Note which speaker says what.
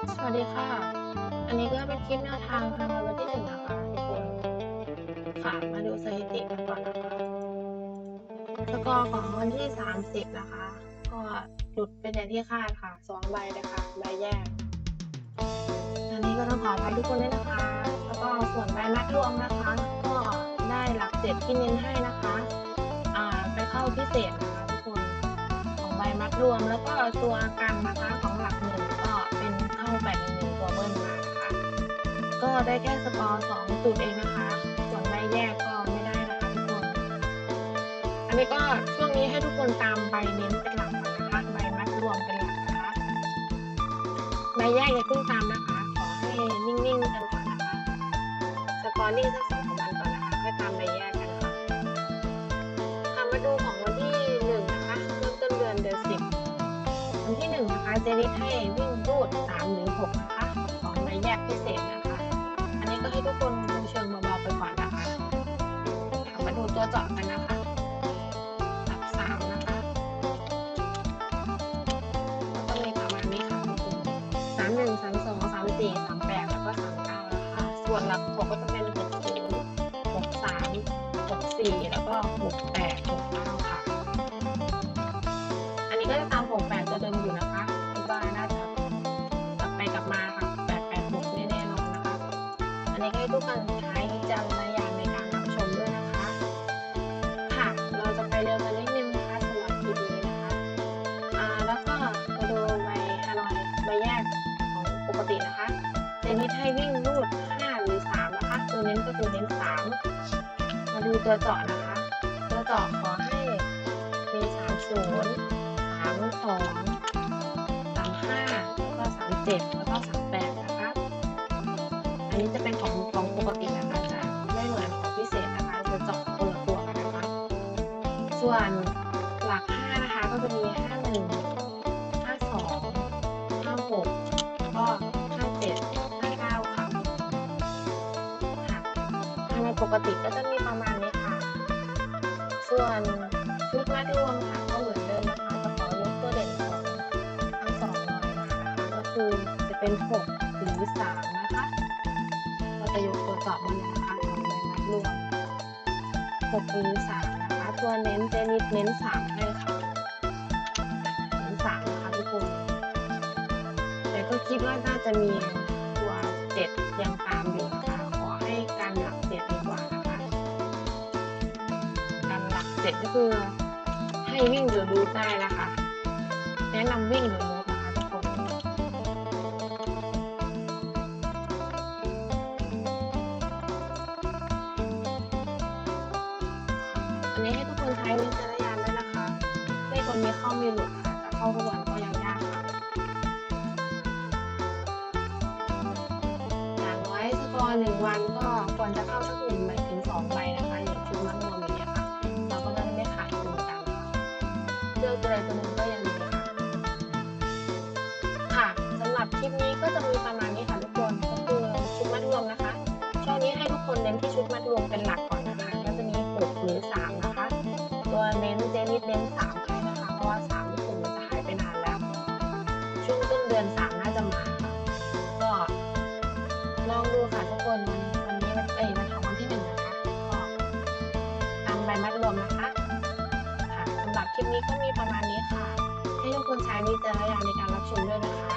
Speaker 1: สวัสดีค่ะ อันนี้ก็เป็นคลิปแนวทางทางวันที่หนึ่งนะคะทุกคนค่ะมาดูสถิติกันก่อนนะคะสกอร์ของวันที่ 30 นะคะ ก็หลุดเป็นอย่างที่คาดค่ะสองใบเลยค่ะใบแยก อันนี้ก็ต้องขออภัยทุกคนด้วยนะคะ แล้วก็ส่วนใบมัดรวมนะคะ ก็ได้หลักเจ็ดที่เน้นให้นะคะอ่าไปเข้าพิเศษนะคะทุกคนของใบมัดรวมแล้วก็ตัวกันนะคะของหลัก ก็ได้แค่สกอร์สองจุดเองนะคะ ส่วนใบแยกก็ไม่ได้นะคะทุกคน อันนี้ก็ช่วงนี้ให้ทุกคนตามใบเน้นเป็นหลักนะคะใบมัดรวมเป็นหลักนะคะใบแยกอย่าเพิ่งตามนะคะ ขอให้นิ่งๆกันก่อนนะคะ สกอร์นิ่งสักสองสามวันก่อนนะคะค่อยตามใบแยกกันค่ะค่ะมาดูของวันที่หนึ่งนะคะเริ่มต้นเดือนเดือนสิบวันที่หนึ่งนะคะเจนิให้วิ่งรูดสามหรือหกนะคะ ทุกคนดูเชิงเบาๆไปก่อนนะคะค่ะมาดูตัวเจาะกันนะคะหลักสามนะคะแล้วก็มีประมาณนี้ค่ะทุกคนสามหนึ่งสามสองสามสี่สามแปดแล้วก็สามเก้านะคะส่วนหลักหกก็จะเป็นหกศูนย์หกสามหกสี่แล้วก็หกแปดหกเก้าค่ะ อันนี้ก็จะตาม อันนี้ก็ให้ทุกคนใช้วิจารณญาณในการรับชมด้วยนะคะ ค่ะ เราจะไปเร็วกันนิดนึงนะคะสำหรับคลิปนี้นะคะ อ่า แล้วก็มาดูใบฮานอยใบแยกของปกตินะคะเจนิดให้วิ่งรูดห้าหรือสามนะคะ ตัวเน้นก็คือเน้นสามมาดูตัวเจาะนะคะ ตัวเจาะขอให้มีสามศูนย์สามสองสามห้าแล้วก็สามเจ็ดแล้วก็ นี้จะเป็นของของปกตินะคะจะไม่เหมือนของพิเศษนะคะจะเจาะคนละตัวกันนะคะส่วนหลักห้านะคะก็จะมีห้าหนึ่งห้าสองห้าหกแล้วก็ห้าเจ็ดห้าเก้าค่ะค่ะภายในปกติก็จะมีประมาณนี้ค่ะ ส่วนชุดมัดรวมค่ะก็เหมือนเดิมนะคะจะขอยกตัวเด่นของทั้งสองหน่อยมานะคะก็คือจะเป็นหกหรือสามนะคะ เราจะยกตัวเจาะมาเลยนะคะของใบมัดรวมหกหรือสามนะคะ ตัวเน้นเจนิดเน้นสามให้ค่ะเน้นสามนะคะทุกคน แต่ก็คิดว่าน่าจะมีตัวเจ็ดยังตามอยู่นะคะ ขอให้การหลักเจ็ดดีกว่านะคะ การหลักเจ็ดก็คือให้วิ่งหรือรูได้นะคะ แนะนำวิ่งหรือันนี้ให้ทุกคนใช้วิจารณญาณด้วยนะคะเลขคนมีข้ามีหลุดค่ะแต่เข้าทุกวันก็ยังยากค่ะอย่างน้อยสกอร์หนึ่งวันก็ควรจะเข้าสักหนึ่งใบถึงสองใบนะคะอย่างชุดมัดรวมอย่างเงี้ยค่ะเราก็จะได้ไม่ขายตัวกันค่ะเลือกตัวใดตัวหนึ่งก็ยังดีค่ะค่ะสำหรับคลิปนี้ก็จะมีประมาณนี้ค่ะทุกคนก็คือชุดมัดรวมนะคะช่วงนี้ให้ทุกคนเน้นที่ชุดมัดรวมเป็นหลักก่อนนะคะ หรือสามนะคะ ตัวเน้นเจนิดเน้นสามให้นะคะ เพราะว่าสามที่สุดมันจะหายไปนานแล้ว ช่วงต้นเดือนสามน่าจะมา ก็ลองดูค่ะทุกคนวันนี้วันเอ้ยวันของวันที่หนึ่งนะคะ ก็ตามใบมัดรวมนะคะ ค่ะสำหรับคลิปนี้ก็มีประมาณนี้ค่ะ ให้ทุกคนใช้วิจารณญาณในการรับชมด้วยนะคะ